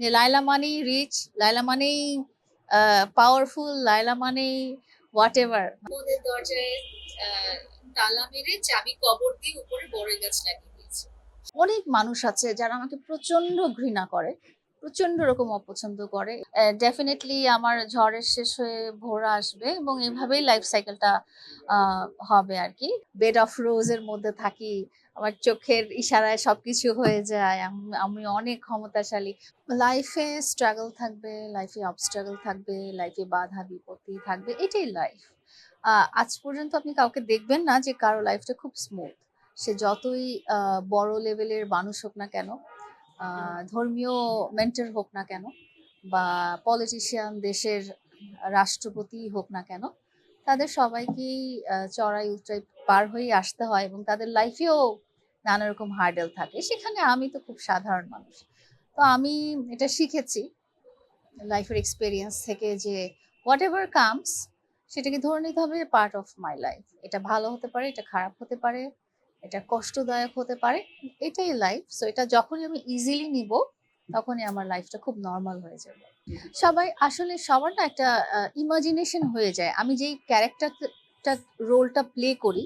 যে লাইলা মানেই রিচ লাইলা মানেই পাওয়ারফুল লাইলা মানেই হোয়াট এভার দরজায় তালা মেরে চাবি কবর দিয়ে উপরে বড়ই গাছ লাগিয়ে দিয়েছে। অনেক মানুষ আছে যারা আমাকে প্রচণ্ড ঘৃণা করে প্রচণ্ড রকম অপছন্দ করে। ডেফিনেটলি আমার ঝড়ের শেষ হয়ে ভোরা আসবে এবং এইভাবেই লাইফ সাইকেলটা হবে আর কি। বেড অফ রোজের মধ্যে থাকি আমার চোখের ইশারায় সবকিছু হয়ে যায়। আম- অনেক ক্ষমতাশালী। লাইফে স্ট্রাগল থাকবে লাইফে অবস্ট্রাগল থাকবে লাইফে বাধা, বিপত্তি থাকবে, এটাই লাইফ আজ পর্যন্ত আপনি কাউকে দেখবেন না যে কারও লাইফটা খুব স্মুথ সে যতই বড় লেভেলের মানুষ হোক না কেন ধর্মীয় মেন্টর হোক না কেন, বা পলিটিশিয়ান দেশের রাষ্ট্রপতি হোক না কেন, তাদের সবাইকেই চড়াই উতরাই পার হয়ে আসতে হয় এবং তাদের লাইফেও নানা রকম হার্ডেল থাকে। সেখানে আমি তো খুব সাধারণ মানুষ। তো আমি এটা শিখেছি লাইফের এক্সপিরিয়েন্স থেকে যে হোয়াট এভার কামস সেটাকে ধরে নিতে হবে পার্ট অফ মাই লাইফ এটা ভালো হতে পারে, এটা খারাপ হতে পারে, এটা কষ্টদায়ক হতে পারে, এটাই লাইফ সো এটা যখনই আমি ইজিলি নিব, তখনই আমার লাইফটা খুব নর্মাল হয়ে যাবে। সবাই, আসলে সবার না একটা ইমাজিনেশন হয়ে যায়। আমি যেই ক্যারেক্টারটা রোলটা প্লে করি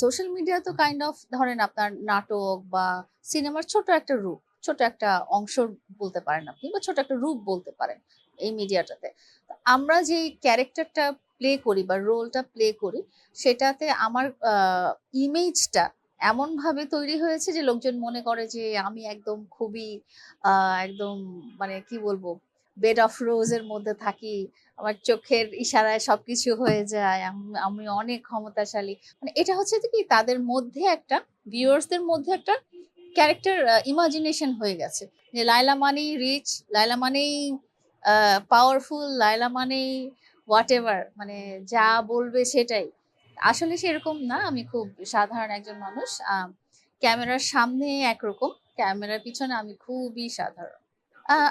সোশ্যাল মিডিয়া তো কাইন্ড অফ ধরেন আপনার নাটক বা সিনেমার ছোট একটা রূপ, ছোট একটা অংশ বলতে পারেন আপনি বা ছোট একটা রূপ বলতে পারেন এই মিডিয়াটাতে আমরা যে ক্যারেক্টারটা প্লে করি বা রোলটা প্লে করি, সেটাতে আমার ইমেজটা এমন ভাবে তৈরি হয়েছে যে লোকজন মনে করে যে আমি একদম খুবই একদম মানে কি বলব বেড অফ রোজের মধ্যে থাকি, আমার চোখের ইশারায় সবকিছু হয়ে যায়, আমি অনেক ক্ষমতাশালী। মানে এটা হচ্ছে কি, তাদের মধ্যে একটা ভিউয়ার্সদের মধ্যে একটা ক্যারেক্টার ইমাজিনেশন হয়ে গেছে। যে লাইলা মানেই রিচ লাইলা মানেই পাওয়ারফুল লাইলা মানেই হোয়াট এভার মানে যা বলবে সেটাই। আসলে সেরকম না, আমি খুব সাধারণ একজন মানুষ ক্যামেরার সামনে একরকম, ক্যামেরার পিছনে আমি খুবই সাধারণ।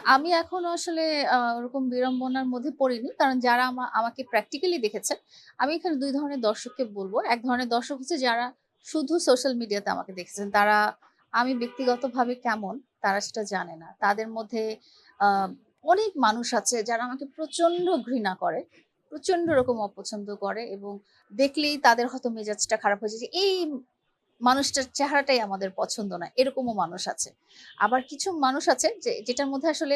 আমি এখনও আসলে ওরকম বিড়ম্বনার মধ্যে পড়িনি। কারণ যারা আমা- আমাকে প্র্যাকটিক্যালি দেখেছেন আমি এখানে দুই ধরনের দর্শককে বলব। এক ধরনের দর্শক হচ্ছে যারা শুধু সোশ্যাল মিডিয়াতে আমাকে দেখেছেন। তারা, আমি ব্যক্তিগতভাবে কেমন, তারা সেটা জানে না। তাদের মধ্যে অনেক মানুষ আছে যারা আমাকে প্রচণ্ড ঘৃণা করে প্রচণ্ড রকম অপছন্দ করে এবং দেখলেই তাদের হয়তো মেজাজটা খারাপ হয়ে যায় যে, এই মানুষটার চেহারাটাই আমাদের পছন্দ না, এরকমও মানুষ আছে। আবার কিছু মানুষ আছে যে, যেটার মধ্যে আসলে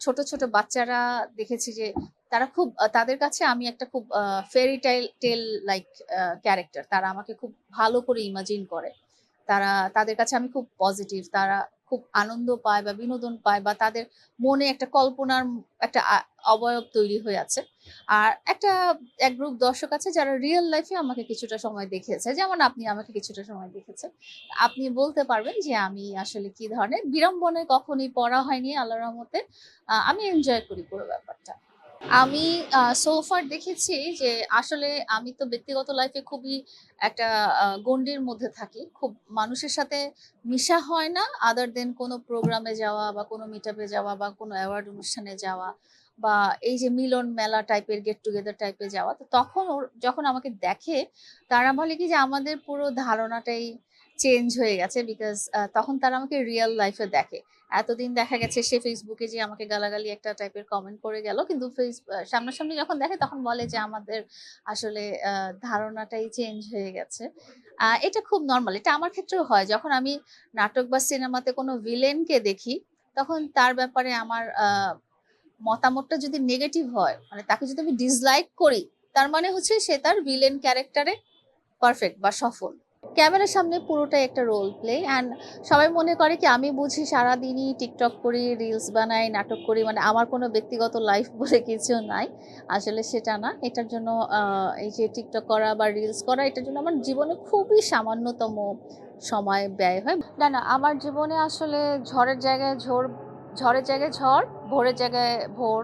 ছোট ছোট বাচ্চারা দেখেছি যে, তারা খুব তাদের কাছে আমি একটা খুব ফেরি টেল লাইক ক্যারেক্টার তারা আমাকে খুব ভালো করে ইমাজিন করে। তারা, তাদের কাছে আমি খুব পজিটিভ তারা খুব আনন্দ পায় বা বিনোদন পায় বা তাদের মনে একটা কল্পনার একটা অবয়ব তৈরি হয়ে আছে। আর একটা, এক গ্রুপ দর্শক আছে যারা রিয়েল লাইফে আমাকে কিছুটা সময় দেখেছে যেমন আপনি আমাকে কিছুটা সময় দেখেছেন। আপনি বলতে পারবেন যে আমি আসলে কি ধরনের বিড়ম্বনায় কখনই পড়া হয়নি আল্লাহ রহমতে। আমি এনজয় করি পুরো ব্যাপারটা। আমি সোফার দেখেছি যে আসলে আমি তো ব্যক্তিগত লাইফে খুবই একটা গণ্ডির মধ্যে থাকি। খুব মানুষের সাথে মিশা হয় না আদার দেন কোনো প্রোগ্রামে যাওয়া বা কোনো মিটআপে যাওয়া বা কোনো অ্যাওয়ার্ড অনুষ্ঠানে যাওয়া বা এই যে মিলন মেলা টাইপের গেট টুগেদার টাইপের যাওয়া। তো তখন যখন আমাকে দেখে তারা বলে কি যে আমাদের পুরো ধারণাটাই চেঞ্জ হয়ে গেছে বিকজ তখন তারা আমাকে রিয়েল লাইফে দেখে। এতদিন দেখা গেছে সে ফেসবুকে যে আমাকে গালাগালি একটা টাইপের কমেন্ট করে গেল। কিন্তু সামনাসামনি যখন দেখে তখন বলে যে আমাদের আসলে ধারণাটাই চেঞ্জ হয়ে গেছে। এটা খুব নর্মাল এটা আমার ক্ষেত্রেও হয়। যখন আমি নাটক বা সিনেমাতে কোনো ভিলেনকে দেখি, তখন তার ব্যাপারে আমার মতামতটা যদি নেগেটিভ হয় মানে তাকে যদি আমি ডিসলাইক করি, তার মানে হচ্ছে সে তার ভিলেন ক্যারেক্টারে পারফেক্ট বা সফল। ক্যামেরার সামনে পুরোটাই একটা রোল প্লে অ্যান্ড সবাই মনে করে কি আমি বুঝি সারাদিনই টিকটক করি রিলস বানাই, নাটক করি মানে আমার কোনো ব্যক্তিগত লাইফ বলে কিছু নাই। আসলে সেটা না, এটার জন্য এই যে টিকটক করা বা রিলস করা, এটার জন্য আমার জীবনে খুবই সামান্যতম সময় ব্যয় হয়। না না, আমার জীবনে আসলে ঝড়ের জায়গায় ঝড় ঝড়ের জায়গায় ঝড়, ভোরের জায়গায় ভোর।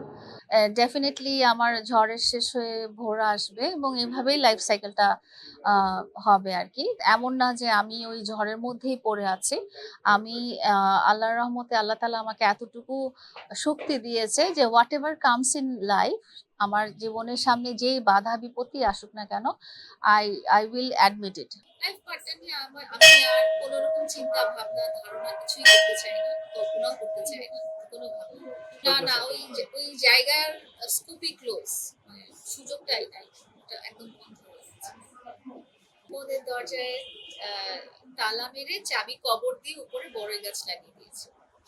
ডেফিনেটলি আমার ঝড়ের শেষ হয়ে ভোর আসবে এবং এভাবেই লাইফ সাইকেলটা হবে আর কি এমন না যে আমি ওই ঝড়ের মধ্যেই পড়ে আছি। আমি আল্লাহর রহমতে আল্লাহ তালা আমাকে এতটুকু শক্তি দিয়েছে যে whatever comes in life আমার জীবনের সামনে যেই বাধা বিপত্তি আসুক না কেন I I will admit it চিন্তা ভাবনা ধারণা কিছুই করতে চাই না কল্পনাও করতে চাই না কোনো না না ওই ওই জায়গার স্কুপি ক্লোজ মানে সুযোগটাই নাই ওটা একদম বন্ধ হয়ে গেছে। ওদের দরজায় আহ, তালা মেরে চাবি কবর দিয়ে উপরে বড় গাছ লাগিয়ে দিয়েছে।